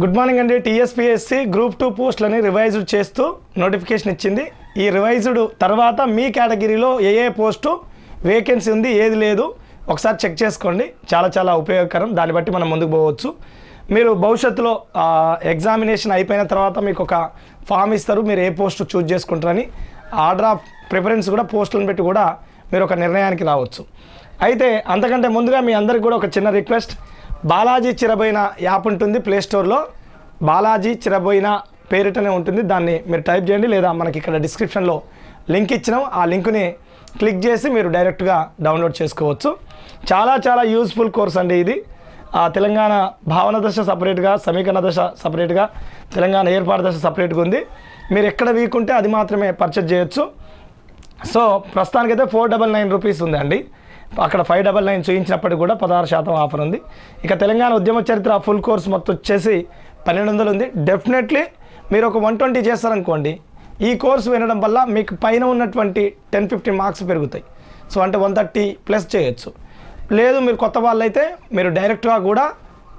Good morning అండి. TSPSC group two పోస్టులని revised చేస్తూ నోటిఫికేషన్ ఇచ్చింది. ఈ రివైజ్డ్ తర్వాత మీ కేటగిరీలో ఏ ఏ పోస్టు వేకెన్సీ ఉంది ఏది లేదు ఒకసారి చెక్ చేసుకోండి. చాలా చాలా ఉపయోగకరం. దాన్ని బట్టి మనం ముందుకు పోవచ్చు. మీరు భవిష్యత్తులో ఎగ్జామినేషన్ అయిపోయిన తర్వాత మీకు ఒక ఫామ్ ఇస్తారు. మీరు ఏ పోస్ట్ చూజ్ చేసుకుంటారని. ఆర్డర్ ఆఫ్ ప్రిఫరెన్స్ కూడా పోస్టులను పెట్టి కూడా మీరు ఒక నిర్ణయానికి రావచ్చు. అయితే అంతకంటే ముందుగా మీ అందరికి కూడా ఒక చిన్న రిక్వెస్ట్. బాలాజీ చిరబోయిన యాప్ ఉంటుంది ప్లే స్టోర్లో బాలాజీ చిరబోయిన పేరిటనే ఉంటుంది. దాన్ని మీరు టైప్ చేయండి లేదా మనకి ఇక్కడ డిస్క్రిప్షన్లో లింక్ ఇచ్చినాం. ఆ లింక్ని క్లిక్ చేసి మీరు డైరెక్ట్గా డౌన్లోడ్ చేసుకోవచ్చు. చాలా చాలా యూస్ఫుల్ కోర్స్ అండి ఇది. ఆ తెలంగాణ భావన దశ సపరేట్గా సమీకరణ దశ సపరేట్గా తెలంగాణ ఏర్పాటు దశ సపరేట్గా ఉంది. మీరు ఎక్కడ వీక్ ఉంటే అది మాత్రమే పర్చేజ్ చేయొచ్చు. సో ప్రస్తుతానికైతే ఫోర్ డబల్ నైన్ రూపీస్ ఉందండి. అక్కడ ఫైవ్ డబల్ నైన్ చూపించినప్పటికి కూడా పదహారు శాతం ఆఫర్ ఉంది. ఇక తెలంగాణ ఉద్యమ చరిత్ర ఫుల్ కోర్స్ మొత్తం వచ్చేసి పన్నెండు వందలు ఉంది. డెఫినెట్లీ మీరు ఒక వన్ ట్వంటీ చేస్తారనుకోండి ఈ కోర్స్ వినడం వల్ల మీకు పైన ఉన్నటువంటి టెన్ ఫిఫ్టీన్ మార్క్స్ పెరుగుతాయి. సో అంటే వన్ థర్టీ ప్లస్ చేయొచ్చు. లేదు మీరు కొత్త వాళ్ళు అయితే మీరు డైరెక్ట్గా కూడా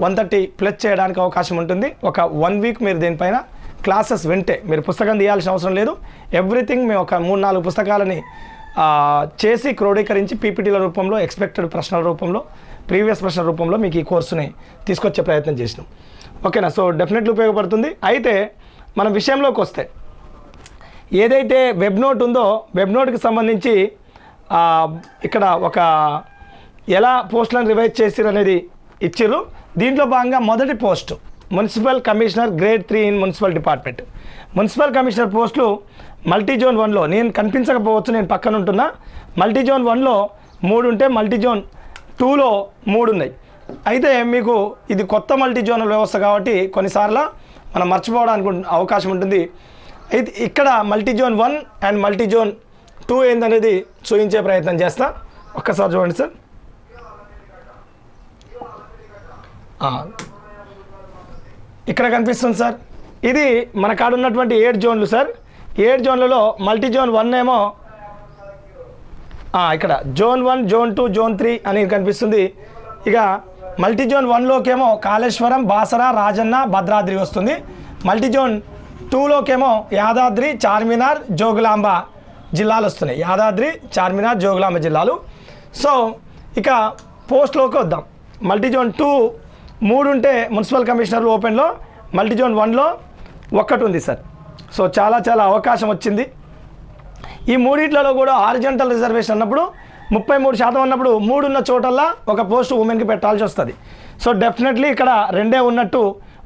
వన్ థర్టీ ప్లస్ చేయడానికి అవకాశం ఉంటుంది. ఒక వన్ వీక్ మీరు దీనిపైన క్లాసెస్ వింటే మీరు పుస్తకం తీయాల్సిన అవసరం లేదు. ఎవ్రీథింగ్ మేము ఒక మూడు నాలుగు పుస్తకాలని చేసి క్రోడీకరించి పీపీటీల రూపంలో ఎక్స్పెక్టెడ్ ప్రశ్నల రూపంలో ప్రీవియస్ ప్రశ్నల రూపంలో మీకు ఈ కోర్సుని తీసుకొచ్చే ప్రయత్నం చేసినాం. ఓకేనా? సో డెఫినెట్లీ ఉపయోగపడుతుంది. అయితే మన విషయంలోకి వస్తే ఏదైతే వెబ్ నోట్ ఉందో వెబ్ నోట్కి సంబంధించి ఇక్కడ ఒక ఎలా పోస్టులను రివైజ్ చేసిరు అనేది ఇచ్చిర్రు. దీంట్లో భాగంగా మొదటి post. Municipal commissioner grade three in municipal department. Municipal commissioner పోస్టులు మల్టీ జోన్ వన్లో. నేను కనిపించకపోవచ్చు నేను పక్కన ఉంటున్నా. మల్టీ జోన్ వన్లో మూడు ఉంటే మల్టీ జోన్ టూలో మూడు ఉన్నాయి. అయితే మీకు ఇది కొత్త మల్టీ జోనల్ వ్యవస్థ కాబట్టి కొన్నిసార్లు మనం మర్చిపోవడానికి అవకాశం ఉంటుంది. అయితే ఇక్కడ multi zone one and multi zone two ఏందనేది చూపించే ప్రయత్నం చేస్తా. ఒక్కసారి చూడండి సార్. ఇక్కడ కనిపిస్తుంది సార్. ఇది మన కాడ ఉన్నటువంటి ఏడు జోన్లు సార్. ఏడు జోన్లలో మల్టీ జోన్ వన్ ఏమో ఇక్కడ. Zone one zone two zone three అని కనిపిస్తుంది. ఇక మల్టీ జోన్ వన్లోకేమో కాళేశ్వరం బాసరా రాజన్న భద్రాద్రి వస్తుంది. మల్టీ జోన్ టూలోకేమో యాదాద్రి చార్మినార్ జోగులాంబ జిల్లాలు వస్తున్నాయి. యాదాద్రి చార్మినార్ జోగులాంబ జిల్లాలు. సో ఇక పోస్ట్లోకి వద్దాం. మల్టీ జోన్ టూ మూడు ఉంటే మున్సిపల్ కమిషనర్ ఓపెన్లో మల్టీ జోన్ వన్లో ఒక్కటి ఉంది సార్. సో చాలా చాలా అవకాశం వచ్చింది. ఈ మూడిట్లలో కూడా ఆరిజెంటల్ రిజర్వేషన్ అన్నప్పుడు ముప్పై మూడు శాతం అన్నప్పుడు మూడున్న చోటల్లా ఒక పోస్ట్ ఉమెన్కి పెట్టాల్సి వస్తుంది. సో డెఫినెట్లీ ఇక్కడ రెండే ఉన్నట్టు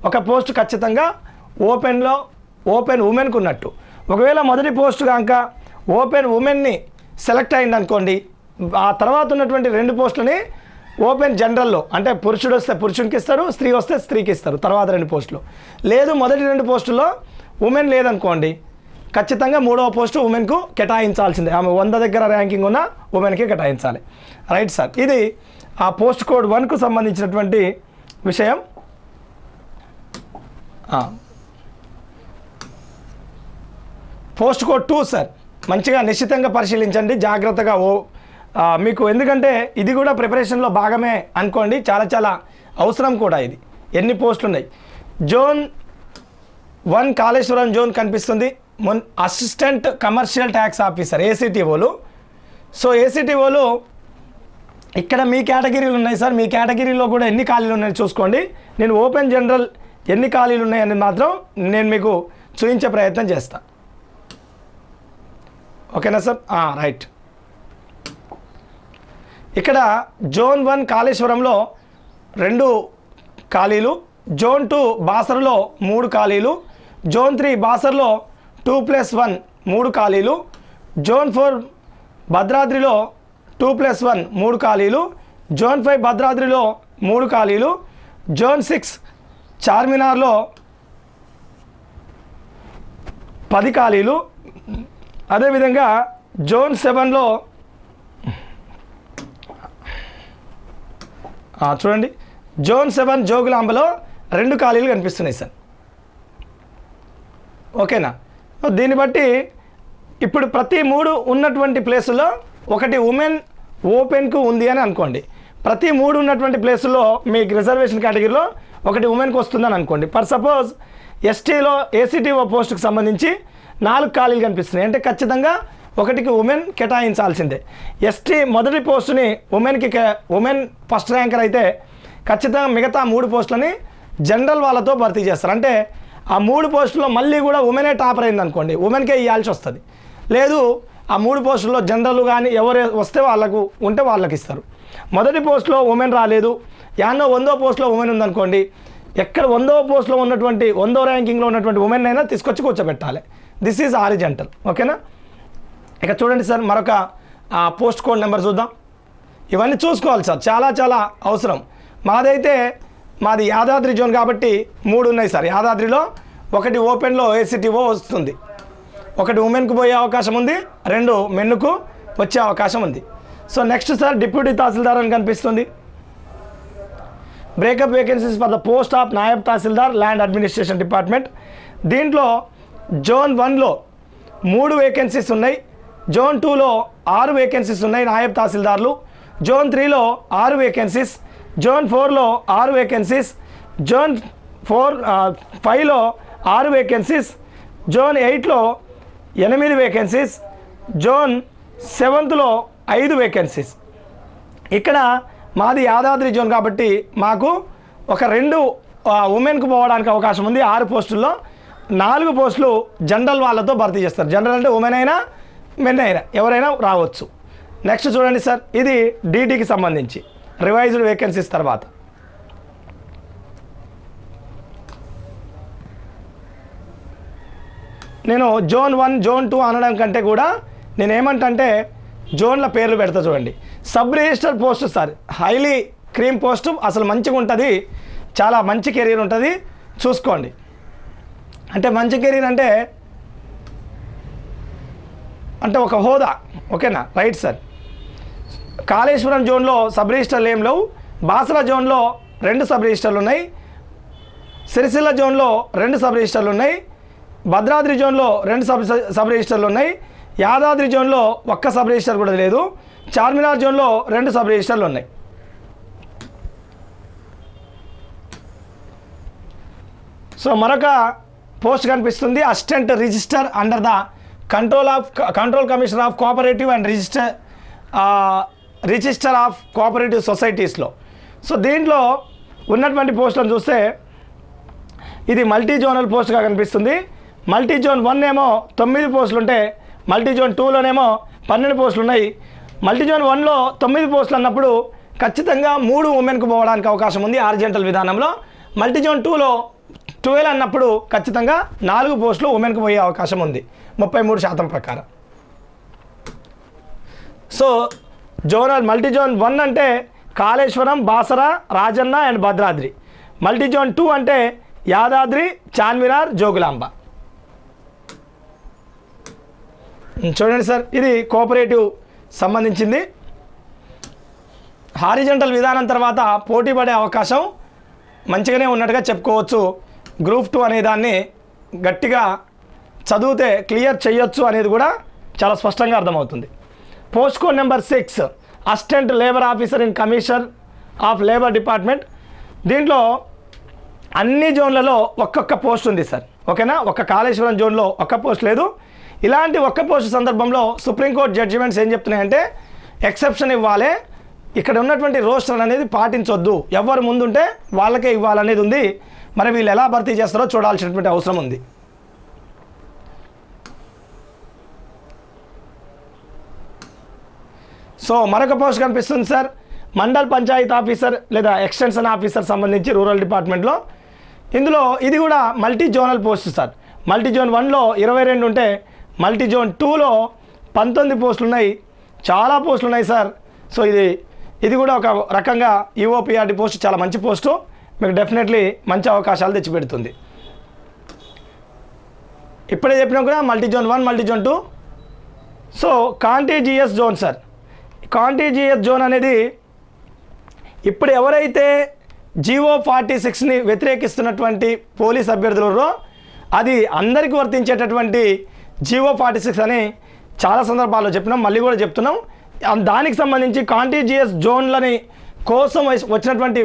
ఒక పోస్ట్ ఖచ్చితంగా ఓపెన్లో ఓపెన్ ఉమెన్కి ఉన్నట్టు. ఒకవేళ మొదటి పోస్ట్ కనుక ఓపెన్ ఉమెన్ని సెలెక్ట్ అయింది అనుకోండి ఆ తర్వాత ఉన్నటువంటి రెండు పోస్టులని ఓపెన్ జనరల్లో అంటే పురుషుడు వస్తే పురుషునికి ఇస్తారు స్త్రీ వస్తే స్త్రీకి ఇస్తారు తర్వాత రెండు పోస్టులు. లేదు మొదటి రెండు పోస్టుల్లో ఉమెన్ లేదనుకోండి ఖచ్చితంగా మూడవ పోస్టు ఉమెన్కు కేటాయించాల్సిందే. ఆమె వంద దగ్గర ర్యాంకింగ్ ఉన్న ఉమెన్కి కేటాయించాలి. రైట్ సార్ ఇది ఆ పోస్ట్ కోడ్ వన్కు సంబంధించినటువంటి విషయం. పోస్ట్ కోడ్ టూ సార్ మంచిగా నిశ్చితంగా పరిశీలించండి జాగ్రత్తగా ఓ మీకు ఎందుకంటే ఇది కూడా ప్రిపరేషన్లో భాగమే అనుకోండి చాలా చాలా అవసరం కూడా ఇది. ఎన్ని పోస్టులు ఉన్నాయి జోన్ వన్ కాళేశ్వరం జోన్ కనిపిస్తుంది. మొన్ అసిస్టెంట్ కమర్షియల్ ట్యాక్స్ ఆఫీసర్ ఏసీటీఓలు. సో ఏసీటీఓలు ఇక్కడ మీ కేటగిరీలు ఉన్నాయి సార్. మీ కేటగిరీలో కూడా ఎన్ని ఖాళీలు ఉన్నాయో చూసుకోండి. నేను ఓపెన్ జనరల్ ఎన్ని ఖాళీలు ఉన్నాయని మాత్రం నేను మీకు చూపించే ప్రయత్నం చేస్తాను ఓకేనా సార్? రైట్. ఇక్కడ జోన్ వన్ కాళేశ్వరంలో రెండు ఖాళీలు జోన్ టూ బాసర్లో మూడు ఖాళీలు జోన్ త్రీ బాసర్లో టూ ప్లస్ వన్ మూడు ఖాళీలు జోన్ ఫోర్ భద్రాద్రిలో టూ ప్లస్ వన్ మూడు ఖాళీలు జోన్ ఫైవ్ భద్రాద్రిలో మూడు ఖాళీలు జోన్ సిక్స్ చార్మినార్లో పది ఖాళీలు. అదేవిధంగా జోన్ సెవెన్లో చూడండి. జోన్ సెవెన్ జోగులాంబలో రెండు ఖాళీలు కనిపిస్తున్నాయి సార్. ఓకేనా? దీన్ని బట్టి ఇప్పుడు ప్రతి మూడు ఉన్నటువంటి ప్లేసుల్లో ఒకటి ఉమెన్ ఓపెన్కు ఉంది అని అనుకోండి. ప్రతి మూడు ఉన్నటువంటి ప్లేసుల్లో మీకు రిజర్వేషన్ కేటగిరీలో ఒకటి ఉమెన్కి వస్తుందని అనుకోండి. ఫర్ సపోజ్ ఎస్టీలో ఏసీటీఓ పోస్టుకు సంబంధించి నాలుగు ఖాళీలు కనిపిస్తున్నాయి. అంటే ఖచ్చితంగా ఒకటికి ఉమెన్ కేటాయించాల్సిందే. ఎస్టీ మొదటి పోస్టుని ఉమెన్కి ఉమెన్ ఫస్ట్ ర్యాంకర్ అయితే ఖచ్చితంగా మిగతా మూడు పోస్టులని జనరల్ వాళ్ళతో భర్తీ చేస్తారు. అంటే ఆ మూడు పోస్టుల్లో మళ్ళీ కూడా ఉమెనే టాపర్ అయింది అనుకోండి ఉమెన్కే ఇవ్వాల్సి వస్తుంది. లేదు ఆ మూడు పోస్టుల్లో జనరల్ కానీ ఎవరు వస్తే వాళ్ళకు ఉంటే వాళ్ళకి ఇస్తారు. మొదటి పోస్టులో ఉమెన్ రాలేదు యాన్నో వందో పోస్టులో ఉమెన్ ఉందనుకోండి ఎక్కడ వందో పోస్టులో ఉన్నటువంటి వందో ర్యాంకింగ్లో ఉన్నటువంటి ఉమెన్ అయినా తీసుకొచ్చి కూర్చోబెట్టాలి. దిస్ ఈజ్ ఆరిజెంటల్ ఓకేనా? ఇక చూడండి సార్ మరొక ఆ, పోస్ట్ కోడ్ నెంబర్ చూద్దాం. ఇవన్నీ చూసుకోవాలి సార్ చాలా చాలా అవసరం. మాదైతే మాది యాదాద్రి జోన్ కాబట్టి మూడు ఉన్నాయి సార్. యాదాద్రిలో ఒకటి ఓపెన్లో ఏసీటీఓ వస్తుంది. ఒకటి ఉమెన్కు పోయే అవకాశం ఉంది రెండు మెన్నుకు వచ్చే అవకాశం ఉంది. So next sir deputy tahsildar అని కనిపిస్తుంది. Breakup vacancies for the post of naib tahsildar land administration department. దీంట్లో జోన్ వన్లో మూడు వేకెన్సీస్ ఉన్నాయి. జోన్ టూలో ఆరు వేకెన్సీస్ ఉన్నాయి నాయబ్ తహసీల్దార్లు. జోన్ త్రీలో ఆరు వేకెన్సీస్ జోన్ ఫోర్లో ఆరు వేకెన్సీస్ జోన్ ఫోర్ ఫైవ్లో ఆరు వేకెన్సీస్ జోన్ ఎయిట్లో ఎనిమిది వేకెన్సీస్ జోన్ సెవెంత్లో ఐదు వేకెన్సీస్ ఇక్కడ మాది యాదాద్రి జోన్ కాబట్టి మాకు ఒక రెండు ఉమెన్కు పోవడానికి అవకాశం ఉంది. ఆరు పోస్టుల్లో నాలుగు పోస్టులు జనరల్ వాళ్ళతో భర్తీ చేస్తారు. జనరల్ అంటే ఉమెన్ అయినా మెన్ అయినా ఎవరైనా రావచ్చు. నెక్స్ట్ చూడండి సార్ ఇది డీటీకి సంబంధించి. రివైజ్డ్ వేకెన్సీస్ తర్వాత. నేను జోన్ వన్ జోన్ టూ అనడం కంటే కూడా నేను ఏమంటంటే జోన్ల పేర్లు పెడతా చూడండి. Sub registrar post sir highly cream post అసలు మంచిగా ఉంటుంది. చాలా మంచి కెరీర్ ఉంటుంది. చూసుకోండి. అంటే మంచి కెరీర్ అంటే అంటే ఒక హోదా ఓకేనా? రైట్ సార్ కాళేశ్వరం జోన్లో సబ్ రిజిస్టర్లు ఏం లేవు. బాసరా జోన్లో రెండు సబ్ రిజిస్టర్లు ఉన్నాయి. సిరిసిల్ల జోన్లో రెండు సబ్ రిజిస్టర్లు ఉన్నాయి. భద్రాద్రి జోన్లో రెండు సబ్ సబ్ రిజిస్టర్లు ఉన్నాయి. యాదాద్రి జోన్లో ఒక్క సబ్ రిజిస్టర్ కూడా లేదు. చార్మినార్ జోన్లో రెండు సబ్ రిజిస్టర్లు ఉన్నాయి. సో మరొక పోస్ట్ కనిపిస్తుంది. Assistant registrar under the control of control commissioner of cooperative and registrar registrar of cooperative సొసైటీస్లో so దీంట్లో ఉన్నటువంటి పోస్టులను చూస్తే ఇది మల్టీ జోనల్ పోస్ట్గా కనిపిస్తుంది. మల్టీ జోన్ వన్ ఏమో తొమ్మిది పోస్టులు ఉంటే మల్టీ జోన్ టూలోనేమో పన్నెండు పోస్టులు ఉన్నాయి మల్టీ జోన్ వన్లో తొమ్మిది పోస్టులు అన్నప్పుడు ఖచ్చితంగా మూడు ఉమెన్కు పోవడానికి అవకాశం ఉంది ఆర్జెంటల్ విధానంలో. మల్టీ జోన్ టూలో ట్వెల్వ్ అన్నప్పుడు ఖచ్చితంగా నాలుగు పోస్టులు ఉమెన్కి పోయే అవకాశం ఉంది. ముప్పై మూడు శాతం ప్రకారం. So zonal multi zone one అంటే Kaleshwaram Basara Rajanna and Bhadradri. Multi zone two అంటే యాదాద్రి చార్మినార్ జోగులాంబ. చూడండి సార్ ఇది కోఆపరేటివ్ సంబంధించింది. హారిజంటల్ విధానం తర్వాత పోటీ పడే అవకాశం మంచిగానే ఉన్నట్టుగా చెప్పుకోవచ్చు. గ్రూప్ టూ అనే దాన్ని గట్టిగా చదివితే క్లియర్ చేయొచ్చు అనేది కూడా చాలా స్పష్టంగా అర్థమవుతుంది. Post code number six assistant labour officer in commission of labour department. దీంట్లో అన్ని జోన్లలో ఒక్కొక్క పోస్ట్ ఉంది సార్. ఓకేనా? ఒక్క కాళేశ్వరం జోన్లో ఒక్క పోస్ట్ లేదు. ఇలాంటి ఒక్క పోస్ట్ సందర్భంలో సుప్రీంకోర్టు జడ్జిమెంట్స్ ఏం చెప్తున్నాయంటే ఎక్సెప్షన్ ఇవ్వాలి. ఇక్కడ ఉన్నటువంటి రోస్టర్ అనేది పాటించొద్దు. ఎవరు ముందుంటే వాళ్ళకే ఇవ్వాలనేది ఉంది. మరి వీళ్ళు ఎలా భర్తీ చేస్తారో చూడాల్సినటువంటి అవసరం ఉంది. సో మరొక పోస్ట్ కనిపిస్తుంది సార్. మండల్ పంచాయత్ ఆఫీసర్ లేదా ఎక్స్టెన్షన్ ఆఫీసర్ సంబంధించి రూరల్ డిపార్ట్మెంట్లో. ఇందులో ఇది కూడా multi zonal post sir. Multi zone వన్లో ఇరవై రెండు ఉంటే మల్టీ జోన్ టూలో పంతొమ్మిది పోస్టులు ఉన్నాయి. చాలా పోస్టులు ఉన్నాయి సార్. సో ఇది ఇది కూడా ఒక రకంగా ఈఓపిఆర్డి పోస్ట్ చాలా మంచి పోస్టు. మీకు డెఫినెట్లీ మంచి అవకాశాలు తెచ్చిపెడుతుంది. ఇప్పుడే చెప్పినా కూడా multi zone one multi zone two so contiguous zone sir contiguous zone అనేది ఇప్పుడు ఎవరైతే జీవో ఫార్టీ సిక్స్ని వ్యతిరేకిస్తున్నటువంటి పోలీస్ అభ్యర్థులు అది అందరికీ వర్తించేటటువంటి జీవో ఫార్టీ సిక్స్ అని చాలా సందర్భాల్లో చెప్పినాం మళ్ళీ కూడా చెప్తున్నాం. దానికి సంబంధించి కాంటీజియస్ జోన్లని కోసం వచ్చినటువంటి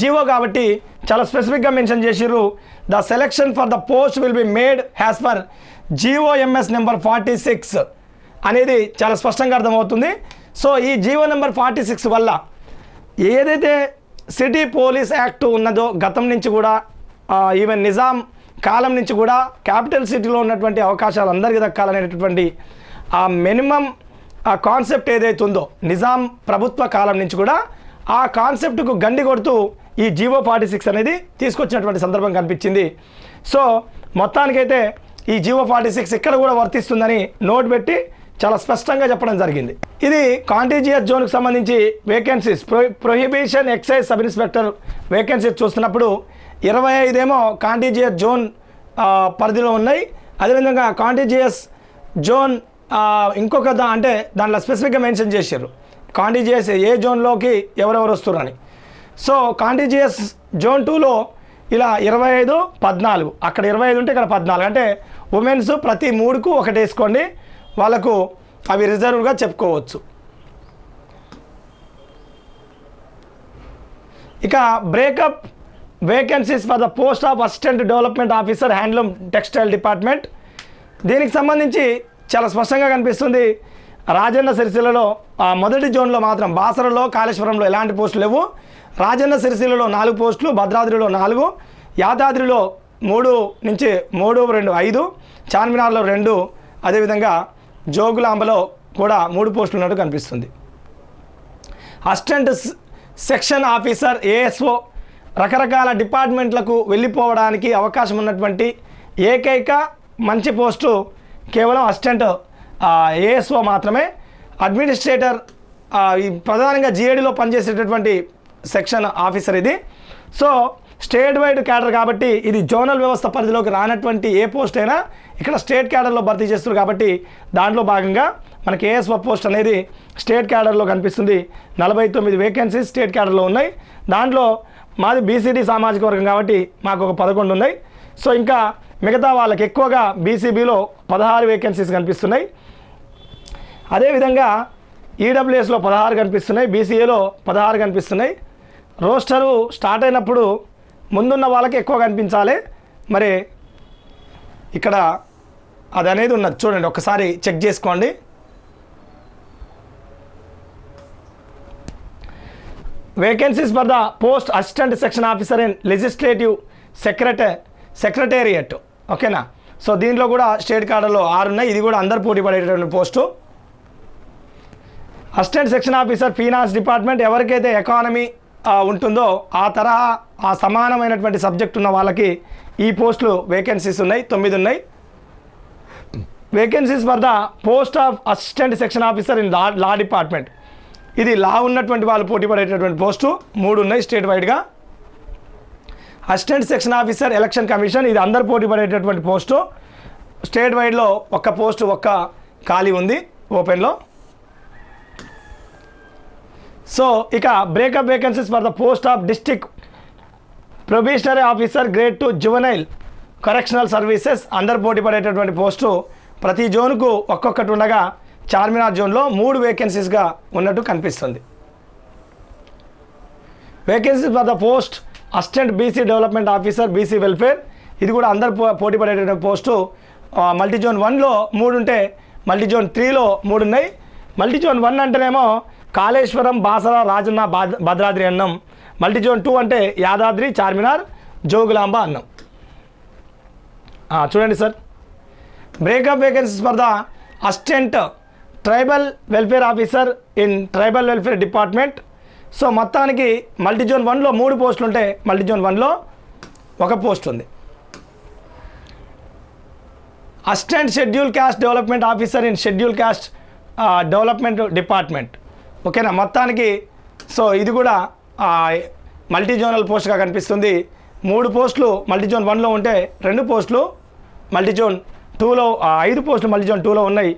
జీవో కాబట్టి చాలా స్పెసిఫిక్గా మెన్షన్ చేసిర్రు. The selection for the post will be made as per GO Ms number forty six అనేది చాలా స్పష్టంగా అర్థమవుతుంది. సో ఈ జీవో నెంబర్ ఫార్టీ సిక్స్ వల్ల ఏదైతే సిటీ పోలీస్ యాక్ట్ ఉన్నదో గతం నుంచి కూడా ఈవెన్ నిజాం కాలం నుంచి కూడా క్యాపిటల్ సిటీలో ఉన్నటువంటి అవకాశాలు అందరికీ దక్కాలనేటటువంటి ఆ మినిమం ఆ కాన్సెప్ట్ ఏదైతే ఉందో నిజాం ప్రభుత్వ కాలం నుంచి కూడా ఆ కాన్సెప్ట్కు గండి కొడుతూ ఈ జీవో ఫార్టీ సిక్స్ అనేది తీసుకొచ్చినటువంటి సందర్భం కనిపించింది. సో మొత్తానికైతే ఈ జీవో ఫార్టీ సిక్స్ ఇక్కడ కూడా వర్తిస్తుందని నోట్ పెట్టి చాలా స్పష్టంగా చెప్పడం జరిగింది. ఇది కాంటీజియస్ జోన్కి సంబంధించి vacancies pro prohibition excise sub inspector vacancies చూస్తున్నప్పుడు ఇరవై ఐదేమో కాంటీజియస్ జోన్ పరిధిలో ఉన్నాయి. అదేవిధంగా కాంటీజియస్ జోన్ ఇంకొక దా అంటే దాంట్లో స్పెసిఫిక్గా మెన్షన్ చేశారు. కాండిజియస్ ఏ జోన్లోకి ఎవరెవరు వస్తున్నారని సో కాండిజియస్ జోన్ టూలో ఇలా ఇరవై ఐదు పద్నాలుగు. అక్కడ ఇరవై ఐదు ఉంటే ఇక్కడ పద్నాలుగు. అంటే ఉమెన్స్ ప్రతి మూడుకు ఒకటి వేసుకోండి. వాళ్ళకు అవి రిజర్వ్గా చెప్పుకోవచ్చు. ఇక breakup vacancies for the post of assistant development officer handloom textile department. దీనికి సంబంధించి చాలా స్పష్టంగా కనిపిస్తుంది. రాజన్న సిరిసిల్లలో ఆ మొదటి జోన్లో మాత్రం బాసరలో కాళేశ్వరంలో ఎలాంటి పోస్టులు లేవు. రాజన్న సిరిసిల్లలో నాలుగు పోస్టులు భద్రాద్రిలో నాలుగు యాదాద్రిలో మూడు నుంచి మూడు రెండు ఐదు చార్మినార్లో రెండు అదేవిధంగా జోగులాంబలో కూడా మూడు పోస్టులు ఉన్నట్టు కనిపిస్తుంది. అసిస్టెంట్ సెక్షన్ ఆఫీసర్ ఏఎస్ఓ రకరకాల డిపార్ట్మెంట్లకు వెళ్ళిపోవడానికి అవకాశం ఉన్నటువంటి ఏకైక మంచి పోస్టు కేవలం అసిస్టెంట్ ఏఎస్ఓ మాత్రమే. అడ్మినిస్ట్రేటర్ ఈ ప్రధానంగా జిఏడిలో పనిచేసేటటువంటి సెక్షన్ ఆఫీసర్ ఇది. సో స్టేట్ వైడ్ క్యాడర్ కాబట్టి ఇది జోనల్ వ్యవస్థ పరిధిలోకి రానటువంటి ఏ పోస్ట్ అయినా ఇక్కడ స్టేట్ క్యాడర్లో భర్తీ చేస్తారు కాబట్టి దాంట్లో భాగంగా మనకి ఏఎస్ఓ పోస్ట్ అనేది స్టేట్ క్యాడర్లో కనిపిస్తుంది. నలభై తొమ్మిది వేకెన్సీస్ స్టేట్ క్యాడర్లో ఉన్నాయి. దాంట్లో మాది బీసీడీ సామాజిక వర్గం కాబట్టి మాకు ఒక పదకొండు ఉన్నాయి. సో ఇంకా మిగతా వాళ్ళకి ఎక్కువగా బీసీబీలో పదహారు వేకెన్సీస్ కనిపిస్తున్నాయి. అదేవిధంగా ఈడబ్ల్యూఎస్లో పదహారు కనిపిస్తున్నాయి బీసీఏలో పదహారు కనిపిస్తున్నాయి. రోస్టరు స్టార్ట్ అయినప్పుడు ముందున్న వాళ్ళకి ఎక్కువ కనిపించాలి. మరి ఇక్కడ అది అనేది ఉన్నది. చూడండి ఒకసారి చెక్ చేసుకోండి. Vacancies for the post assistant section officer in legislative secretary secretariat. ఓకేనా? సో దీంట్లో కూడా స్టేట్ కార్డులో ఆరు ఉన్నాయి. ఇది కూడా అందరు పోటీ పడేటటువంటి post. Assistant section officer finance department ఎవరికైతే ఎకానమీ ఉంటుందో ఆ తరహా ఆ సమానమైనటువంటి సబ్జెక్ట్ ఉన్న వాళ్ళకి ఈ పోస్టులు వేకెన్సీస్ ఉన్నాయి తొమ్మిది ఉన్నాయి. Vacancies for the post of assistant section officer in law law department. ఇది లా ఉన్నటువంటి వాళ్ళు పోటీ పడేటటువంటి పోస్టు మూడు ఉన్నాయి స్టేట్ వైడ్గా assistant section officer election commission ఇది అందరు పోటీ పడేటటువంటి పోస్టు. స్టేట్ వైడ్లో ఒక్క పోస్టు ఒక్క ఖాళీ ఉంది ఓపెన్లో. సో ఇక breakup vacancies for the post of district probationary officer grade two juvenile correctional services అందరు పోటీ పడేటటువంటి పోస్టు ప్రతి జోన్కు ఒక్కొక్కటి ఉండగా చార్మినార్ జోన్లో మూడు వేకెన్సీస్గా ఉన్నట్టు కనిపిస్తుంది. Vacancies for the post assistant BC development officer BC welfare ఇది కూడా అందరు పో పోటీ పడేటటువంటి పోస్టు మల్టీ జోన్ వన్లో మూడు ఉంటే మల్టీ జోన్ త్రీలో మూడు ఉన్నాయి. మల్టీ జోన్ వన్ అంటేనేమో కాళేశ్వరం బాసర రాజన్న భద్రాద్రి అన్నం మల్టీజోన్ టూ అంటే యాదాద్రి చార్మినార్ జోగులాంబ అన్నం. చూడండి sir. Breakup vacancies స్పర్ధ assistant tribal welfare officer in tribal welfare department. So మొత్తానికి మల్టీ జోన్ వన్లో మూడు పోస్టులు ఉంటే మల్టీజోన్ వన్లో ఒక పోస్ట్ ఉంది assistant schedule caste development officer in schedule caste development department. ఓకేనా? మొత్తానికి సో ఇది కూడా మల్టీ జోనల్ పోస్ట్గా కనిపిస్తుంది. మూడు పోస్టులు మల్టీ జోన్ వన్లో ఉంటే రెండు పోస్టులు మల్టీ జోన్ టూలో ఐదు పోస్టులు మల్టీ జోన్ టూలో ఉన్నాయి.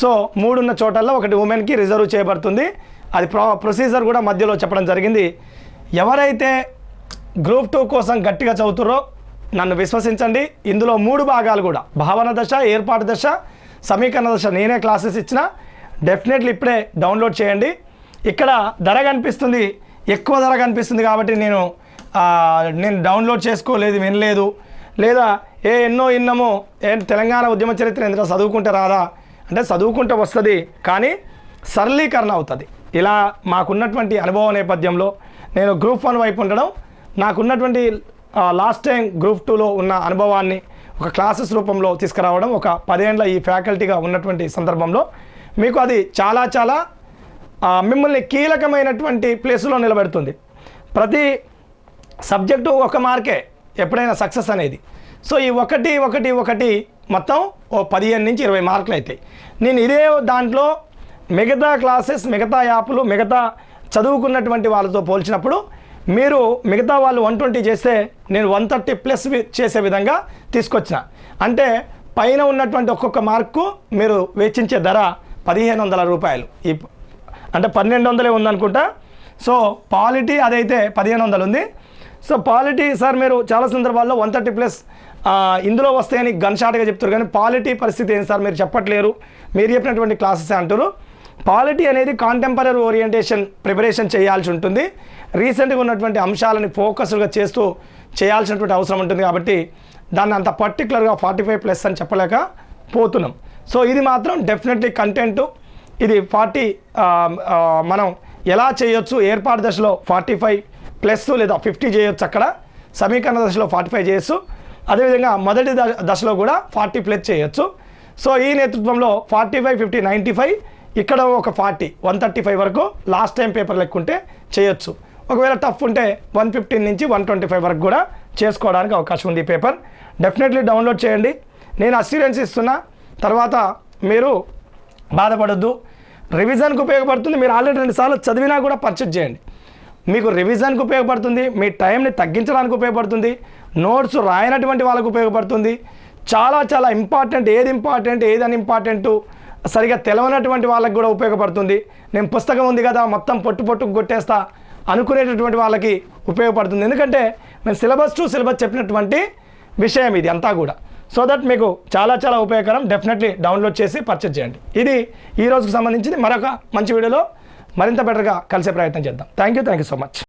సో మూడున్న చోటల్లో ఒకటి ఉమెన్కి రిజర్వ్ చేయబడుతుంది. అది ప్రో ప్రొసీజర్ కూడా మధ్యలో చెప్పడం జరిగింది. ఎవరైతే గ్రూప్ టూ కోసం గట్టిగా చదువుతారో నన్ను విశ్వసించండి. ఇందులో మూడు భాగాలు కూడా. భావన దశ ఏర్పాటు దశ సమీకరణ దశ నేనే క్లాసెస్ ఇచ్చిన డెఫినెట్లీ ఇప్పుడే డౌన్లోడ్ చేయండి. ఇక్కడ ధర కనిపిస్తుంది. ఎక్కువ ధర కనిపిస్తుంది కాబట్టి నేను నేను డౌన్లోడ్ చేసుకోలేదు వినలేదు. లేదా ఏ ఎన్నో ఇన్నమో ఏ తెలంగాణ ఉద్యమ చరిత్ర ఎందుకు చదువుకుంటే రాదా? అంటే చదువుకుంటే వస్తుంది కానీ సరళీకరణ అవుతుంది. ఇలా మాకున్నటువంటి అనుభవ నేపథ్యంలో నేను గ్రూప్ వన్ వైపు ఉండడం నాకున్నటువంటి లాస్ట్ టైం గ్రూప్ టూలో ఉన్న అనుభవాన్ని ఒక క్లాసెస్ రూపంలో తీసుకురావడం ఒక పదేండ్ల ఈ ఫ్యాకల్టీగా ఉన్నటువంటి సందర్భంలో మీకు అది చాలా చాలా మిమ్మల్ని కీలకమైనటువంటి ప్లేస్లో నిలబెడుతుంది. ప్రతి సబ్జెక్టు ఒక మార్కే ఎప్పుడైనా సక్సెస్ అనేది. సో ఈ ఒకటి ఒకటి ఒకటి మొత్తం ఓ పదిహేను నుంచి ఇరవై మార్కులు అవుతాయి. నేను ఇదే దాంట్లో మిగతా క్లాసెస్ మిగతా యాప్లు మిగతా చదువుకున్నటువంటి వాళ్ళతో పోల్చినప్పుడు మీరు మిగతా వాళ్ళు వన్ ట్వంటీ చేస్తే నేను వన్ థర్టీ ప్లస్ చేసే విధంగా తీసుకొచ్చిన. అంటే పైన ఉన్నటువంటి ఒక్కొక్క మార్కు మీరు వెచ్చించే ధర పదిహేను వందల రూపాయలు. ఈ అంటే పన్నెండు వందలే ఉందనుకుంటా. సో పాలిటీ అదైతే పదిహేను వందలు ఉంది సో పాలిటీ సార్ మీరు చాలా సందర్భాల్లో వన్ థర్టీ ప్లస్ ఇందులో వస్తాయని గన్ షాట్గా చెప్తారు కానీ పాలిటీ పరిస్థితి ఏంటి సార్? మీరు చెప్పట్లేరు. మీరు చెప్పినటువంటి క్లాసెస్ అంటారు పాలిటీ అనేది కాంటెంపరీ ఓరియంటేషన్ ప్రిపరేషన్ చేయాల్సి ఉంటుంది. రీసెంట్గా ఉన్నటువంటి అంశాలని ఫోకస్గా చేస్తూ చేయాల్సినటువంటి అవసరం ఉంటుంది కాబట్టి దాన్ని అంత పర్టికులర్గా ఫార్టీ ఫైవ్ ప్లస్ అని చెప్పలేక పోతున్నాం. సో ఇది మాత్రం డెఫినెట్లీ కంటెంట్ ఇది ఫార్టీ మనం ఎలా చేయొచ్చు? ఏర్పాటు దశలో ఫార్టీ ఫైవ్ ప్లస్ లేదా ఫిఫ్టీ చేయొచ్చు అక్కడ. సమీకరణ దశలో ఫార్టీ ఫైవ్ చేయొచ్చు. అదేవిధంగా మొదటి ద- దశలో కూడా ఫార్టీ ప్లస్ చేయొచ్చు. సో ఈ నేతృత్వంలో forty five fifty ninety five ఇక్కడ ఒక ఫార్టీ వన్ థర్టీ ఫైవ్ వరకు లాస్ట్ టైం పేపర్ లెక్కుంటే చేయొచ్చు. ఒకవేళ టఫ్ ఉంటే వన్ ఫిఫ్టీన్ నుంచి వన్ ట్వంటీ ఫైవ్ వరకు కూడా చేసుకోవడానికి అవకాశం ఉంది ఈ పేపర్. డెఫినెట్లీ డౌన్లోడ్ చేయండి. నేను అస్యూరెన్స్ ఇస్తున్నా. తర్వాత మీరు బాధపడొద్దు. రివిజన్కి ఉపయోగపడుతుంది. మీరు ఆల్రెడీ రెండు సార్లు చదివినా కూడా పర్చేజ్ చేయండి. మీకు రివిజన్కి ఉపయోగపడుతుంది. మీ టైంని తగ్గించడానికి ఉపయోగపడుతుంది. నోట్స్ రాయనటువంటి వాళ్ళకు ఉపయోగపడుతుంది. చాలా చాలా ఇంపార్టెంట్ ఏది ఇంపార్టెంట్ ఏది అని ఇంపార్టెంట్ సరిగా తెలవనటువంటి వాళ్ళకి కూడా ఉపయోగపడుతుంది. నేను పుస్తకం ఉంది కదా మొత్తం పొట్టు పొట్టుకు కొట్టేస్తా అనుకునేటటువంటి వాళ్ళకి ఉపయోగపడుతుంది. ఎందుకంటే నేను సిలబస్ టు సిలబస్ చెప్పినటువంటి విషయం ఇది అంతా కూడా. సో దట్ మీకు చాలా చాలా ఉపయోగకరం. డెఫినెట్లీ డౌన్లోడ్ చేసి పర్చేజ్ చేయండి. ఇది ఈ రోజుకు సంబంధించింది. మరొక మంచి వీడియోలో మరింత బెటర్గా కలిసే ప్రయత్నం చేద్దాం. Thank you thank you so much